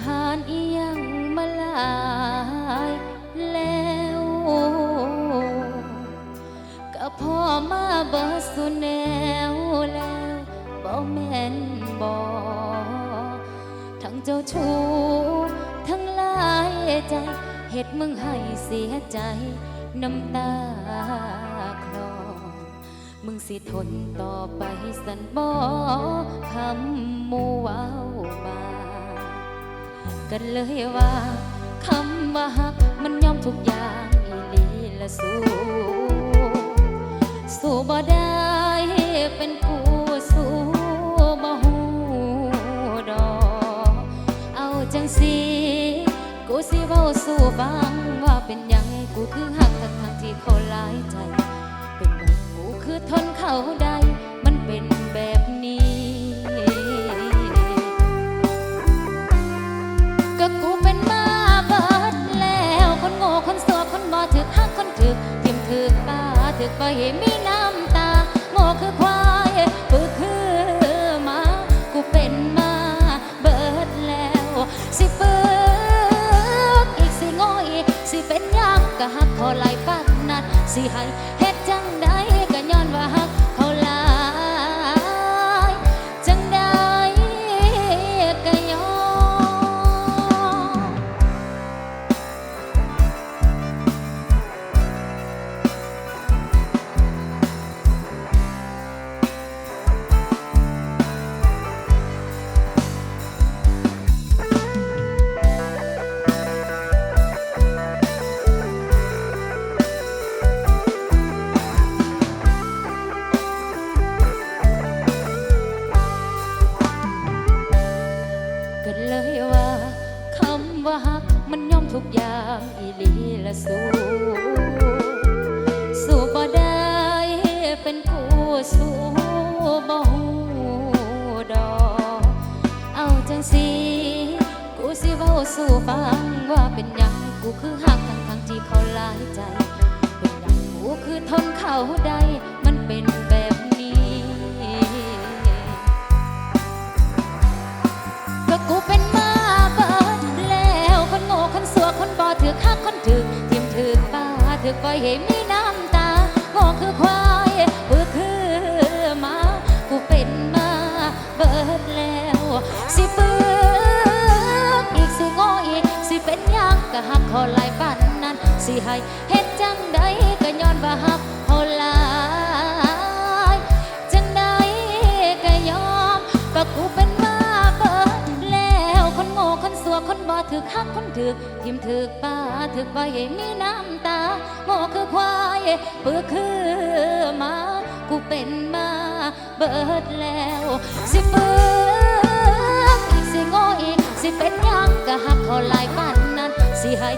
ผ่านอียังมาหลายแล้วก็พ่อมาเบิดสุแนวแล้วบ่แม่นบ่ทั้งเจ้าชู้ทั้งหลายใจเฮ็ดมึงให้เสียใจน้ำตาคลอมึงสิทนต่อไปสันบ่คำมูว้ามา กันเลยว่าคำว่าฮักมันยอมทุกอย่างอีลีละสู้สู้บ่ได้เป็นผู้สู้บ่ฮู้ดอกเอาจังสิกูสิเว้าสู่ฟังว่าเป็นหยังกูคือฮักทั้งทงที่เขาหลายใจ เป็นหยังกูคือทนเขาได้มันเป็นแบบาถึกบ่เห็นมีน้ำตาโง่คือควายปึกคือหมากูเป็นมาเบิดแล้ว สิปึกอีกสิโง่อีกสิเป็นยังก็หักเขาหลายปันนัดสิให้ ก็เลยว่าคำว่าฮักมันยอมทุกอย่างอีลีละสู้สู้บ่ได้เป็นผู้สู้บ่ฮู้ดอก เอาจังสิกูสิเว้าสู่ฟังว่าเป็นหยังกูคือฮักทั้งทั้งที่เขาหลายใจ เป็นหยังกูคือทนเขาได้ อปล่อยให้มีน้ำตาโง่คือควายปือคือมากูเป็นมาเบิดแล้ว สิปึกอีกสิโง่อีกสิเป็นยังก็หักเขาหลายปันนั้น สิให้เฮ็ดจังใดก็ย้อนว่าหักเขาหลายจังใดก็ยอมก็กูเป็น ถือข้างคนถือทิมถือป้าถือให้มีน้ำตาโง่คือควายเปือคือหมากูเป็นมาเบิดแล้ว สิเปืออีกสิโง่อีกสิเป็นยังก็หักเขาลายปันนั้นสิให้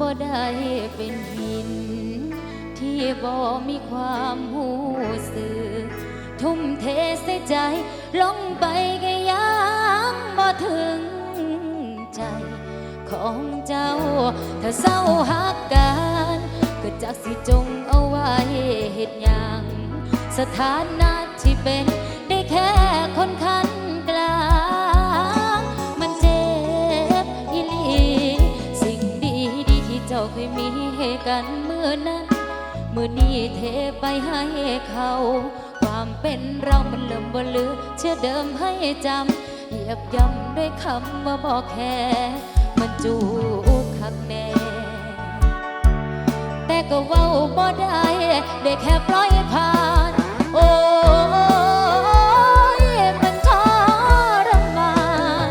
บ่ได้เป็นหิน ที่บ่มีความหูสึกทุ่มเทใส่ใจ ลงไปก็ยังบ่ถึงใจ ของเจ้า ถ้าเศร้าหักกันก็จักสิจงเอาไว้เหตุอย่าง สถานะที่เป็นได้แค่คนคัน อนั้นเมื่อนี้เทไปให้เขา ความเป็นเรามันเริ่มบ่เลือ เชื่อเดิมให้จำเหยียบย่ำด้วยคำว่าบอกแค่มันจูกคักแน่แต่ก็เว้าบ่ได้ได้แค่ปล่อยผ่าน โอ้ยมันทรมาน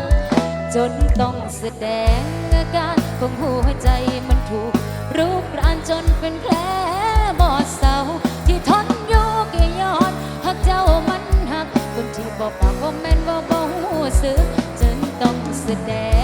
จนต้องเสดงอาการของหัวใจมันถูก รูปรานจนเป็นแผลบอดเศร้าที่ทนอยู่ก็ย้อนหักเจ้ามันหักคนที่บอกปากว่าแม่นว่าบ่หูสึกจนต้องแสดง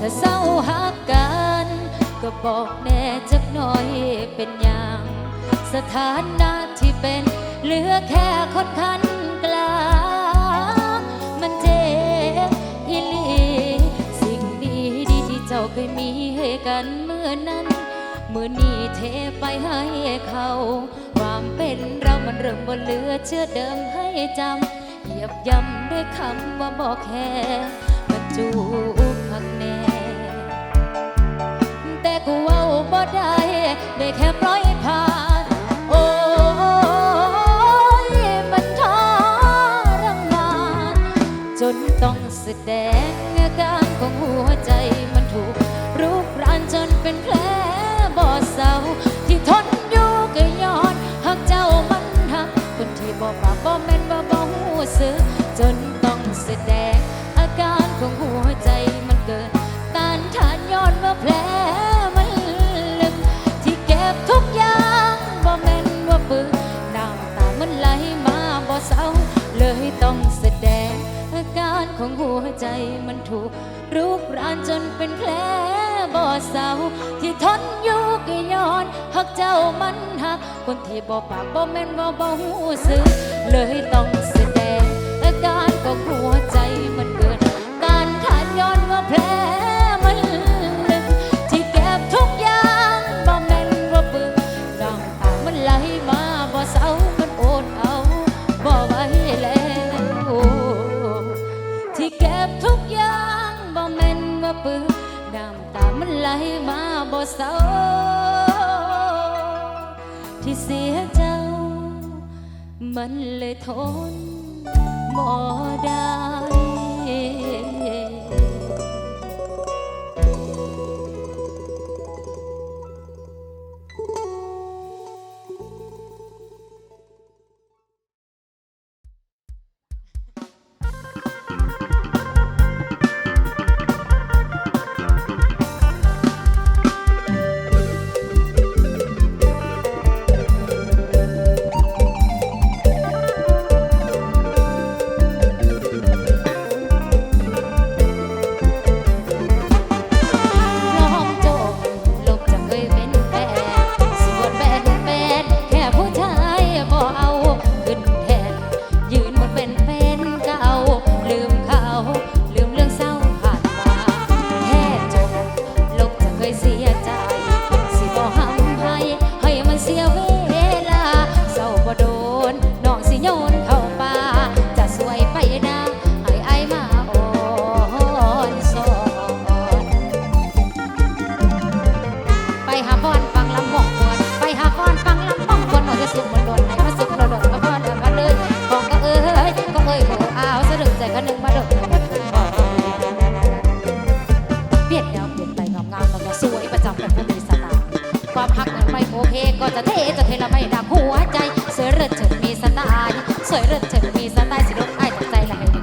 ถ้าเศร้าหักกัน ก็บอกแน่จักหน่อยเป็นอย่าง สถานะที่เป็นเหลือแค่คนคันกลาง มันเจ็บอีหลีสิ่งดีดีที่เจ้าเคยมีให้กันเมื่อนั้นเมื่อนี้เทไปให้เขา ความเป็นเรามันเริ่มบ่เหลือเชื่อเดิมให้จำเหยียบย่ำด้วยคำว่าบอกแค่มันจู บข้างแน่ แต่กูเว้าบ่ได้ ได้แค่ปล่อยผ่าน โอ้ยมันทรมาน จนต้องแสดงอาการของหัวใจมันถูกรูปรานจนเป็นแผลบ่เศร้าที่ทนอยู่ก็ย้อนหักเจ้ามันหักคนที่บ่ปากบ่แม่นว่าบ่หูสึกจนต้องแสดงานจนเป็นแผลบ่เศร้าที่ทนอยู่ก็ย้อนหักเจ้ามันหัก คนที่บ่ปากบ่แม่นบ่บ่หูสึกเลยต้องแสดงอาการของหัวใจมันเกิด การขาดย้อนว่าแผล ม่นว่าปึกน้ำตามันไหลมาบ่เศร้าที่เสียเจ้า มันเลยทนบ่ได้ วามฮักมันไม่โอเคก็จะเทจะเทละไม่ดักหัวใจ สวยเริดเฉิดมีสไตล์สวยเริดเฉิดมีสไตล์สิลกไอ้ตกใจละให้